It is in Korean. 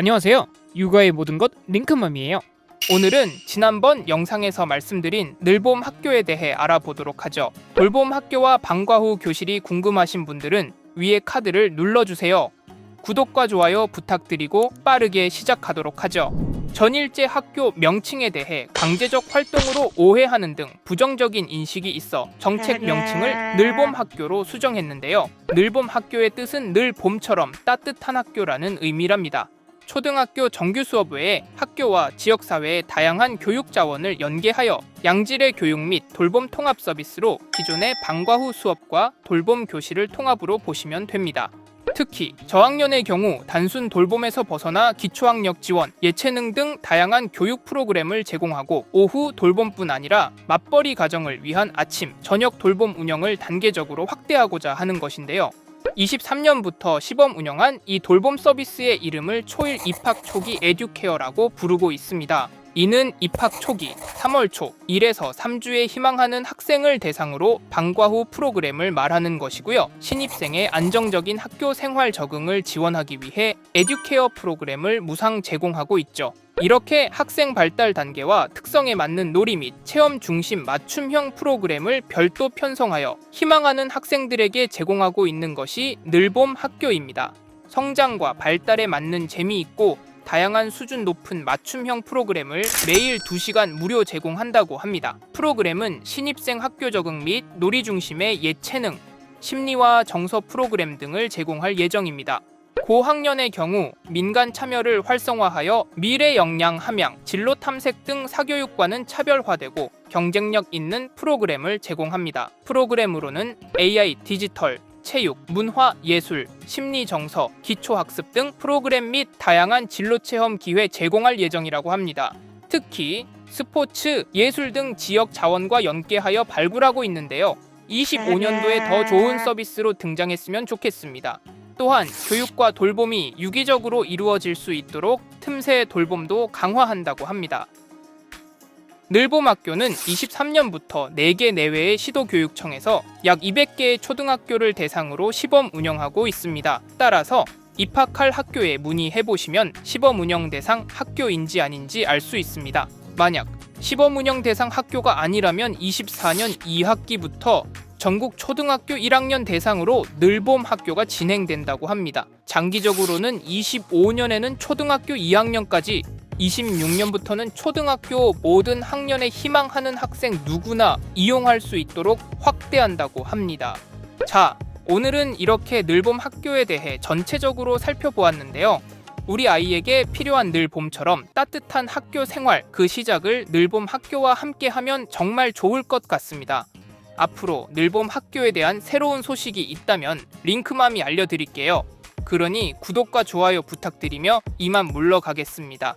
안녕하세요. 육아의 모든 것 링크맘이에요. 오늘은 지난번 영상에서 말씀드린 늘봄 학교에 대해 알아보도록 하죠. 돌봄 학교와 방과 후 교실이 궁금하신 분들은 위에 카드를 눌러주세요. 구독과 좋아요 부탁드리고 빠르게 시작하도록 하죠. 전일제 학교 명칭에 대해 강제적 활동으로 오해하는 등 부정적인 인식이 있어 정책 명칭을 늘봄 학교로 수정했는데요. 늘봄 학교의 뜻은 늘 봄처럼 따뜻한 학교라는 의미랍니다. 초등학교 정규 수업 외에 학교와 지역사회의 다양한 교육 자원을 연계하여 양질의 교육 및 돌봄 통합 서비스로 기존의 방과 후 수업과 돌봄 교실을 통합으로 보시면 됩니다. 특히 저학년의 경우 단순 돌봄에서 벗어나 기초학력 지원, 예체능 등 다양한 교육 프로그램을 제공하고 오후 돌봄뿐 아니라 맞벌이 가정을 위한 아침, 저녁 돌봄 운영을 단계적으로 확대하고자 하는 것인데요. 23년부터 시범 운영한 이 돌봄 서비스의 이름을 초일 입학 초기 에듀케어라고 부르고 있습니다. 이는 입학 초기 3월 초 1에서 3주에 희망하는 학생을 대상으로 방과 후 프로그램을 말하는 것이고요. 신입생의 안정적인 학교 생활 적응을 지원하기 위해 에듀케어 프로그램을 무상 제공하고 있죠. 이렇게 학생 발달 단계와 특성에 맞는 놀이 및 체험 중심 맞춤형 프로그램을 별도 편성하여 희망하는 학생들에게 제공하고 있는 것이 늘봄 학교입니다. 성장과 발달에 맞는 재미있고 다양한 수준 높은 맞춤형 프로그램을 매일 2시간 무료 제공한다고 합니다. 프로그램은 신입생 학교 적응 및 놀이 중심의 예체능, 심리와 정서 프로그램 등을 제공할 예정입니다. 고학년의 경우 민간 참여를 활성화하여 미래 역량 함양, 진로 탐색 등 사교육과는 차별화되고 경쟁력 있는 프로그램을 제공합니다. 프로그램으로는 AI, 디지털, 체육, 문화, 예술, 심리 정서, 기초 학습 등 프로그램 및 다양한 진로 체험 기회 제공할 예정이라고 합니다. 특히 스포츠, 예술 등 지역 자원과 연계하여 발굴하고 있는데요. 25년도에 더 좋은 서비스로 등장했으면 좋겠습니다. 또한 교육과 돌봄이 유기적으로 이루어질 수 있도록 틈새 돌봄도 강화한다고 합니다. 늘봄학교는 23년부터 4개 내외의 시도교육청에서 약 200개의 초등학교를 대상으로 시범 운영하고 있습니다. 따라서 입학할 학교에 문의해 보시면 시범 운영 대상 학교인지 아닌지 알 수 있습니다. 만약 시범 운영 대상 학교가 아니라면 24년 2학기부터 전국 초등학교 1학년 대상으로 늘봄 학교가 진행된다고 합니다. 장기적으로는 25년에는 초등학교 2학년까지 26년부터는 초등학교 모든 학년에 희망하는 학생 누구나 이용할 수 있도록 확대한다고 합니다. 자, 오늘은 이렇게 늘봄 학교에 대해 전체적으로 살펴보았는데요. 우리 아이에게 필요한 늘봄처럼 따뜻한 학교 생활 그 시작을 늘봄 학교와 함께 하면 정말 좋을 것 같습니다. 앞으로 늘봄 학교에 대한 새로운 소식이 있다면 링크맘이 알려드릴게요. 그러니 구독과 좋아요 부탁드리며 이만 물러가겠습니다.